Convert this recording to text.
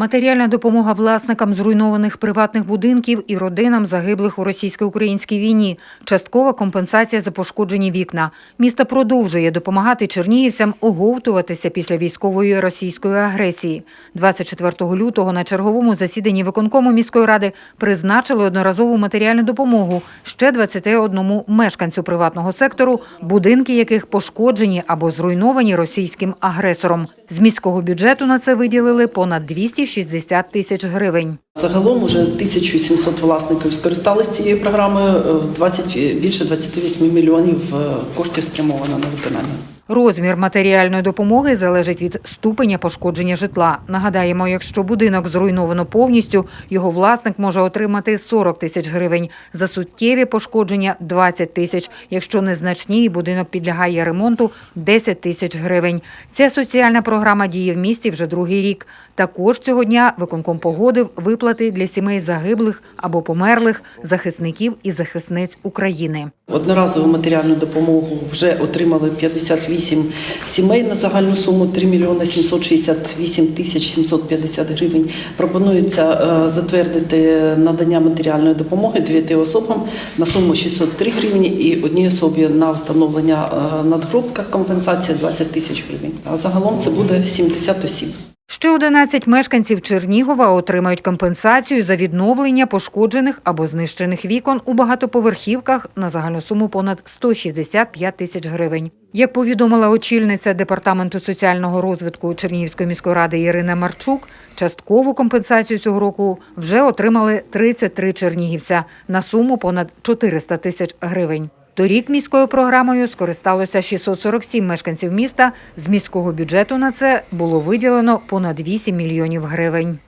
Матеріальна допомога власникам зруйнованих приватних будинків і родинам загиблих у російсько-українській війні. Часткова компенсація за пошкоджені вікна. Місто продовжує допомагати чернігівцям оговтуватися після військової російської агресії. 24 лютого на черговому засіданні виконкому міської ради призначили одноразову матеріальну допомогу ще 21 мешканцю приватного сектору, будинки яких пошкоджені або зруйновані російським агресором. З міського бюджету на це виділили понад 260 тисяч гривень. Загалом уже 1700 власників скористалися цією програмою. е, 20, більше 28 мільйонів е, коштів спрямовано на виконання. Розмір матеріальної допомоги залежить від ступеня пошкодження житла. Нагадаємо, якщо будинок зруйновано повністю, його власник може отримати 40 тисяч гривень. За суттєві пошкодження – 20 тисяч. Якщо незначні і будинок підлягає ремонту – 10 тисяч гривень. Ця соціальна програма діє в місті вже другий рік. Також цього дня виконком погодив виплати для сімей загиблих або померлих захисників і захисниць України. Одноразову матеріальну допомогу вже отримали 58 сімей на загальну суму 3 мільйони 768 тисяч 750 гривень. Пропонується е, затвердити надання матеріальної допомоги 9 особам на суму 603 гривні і одній особі на встановлення е, надгробка компенсація 20 тисяч гривень. А загалом це буде 70 осіб. Ще 11 мешканців Чернігова отримають компенсацію за відновлення пошкоджених або знищених вікон у багатоповерхівках на загальну суму понад 165 тисяч гривень. Як повідомила очільниця Департаменту соціального розвитку Чернігівської міської ради Ірина Марчук, часткову компенсацію цього року вже отримали 33 чернігівця на суму понад 400 тисяч гривень. Торік міською програмою скористалося 647 мешканців міста. З міського бюджету на це було виділено понад 8 мільйонів гривень.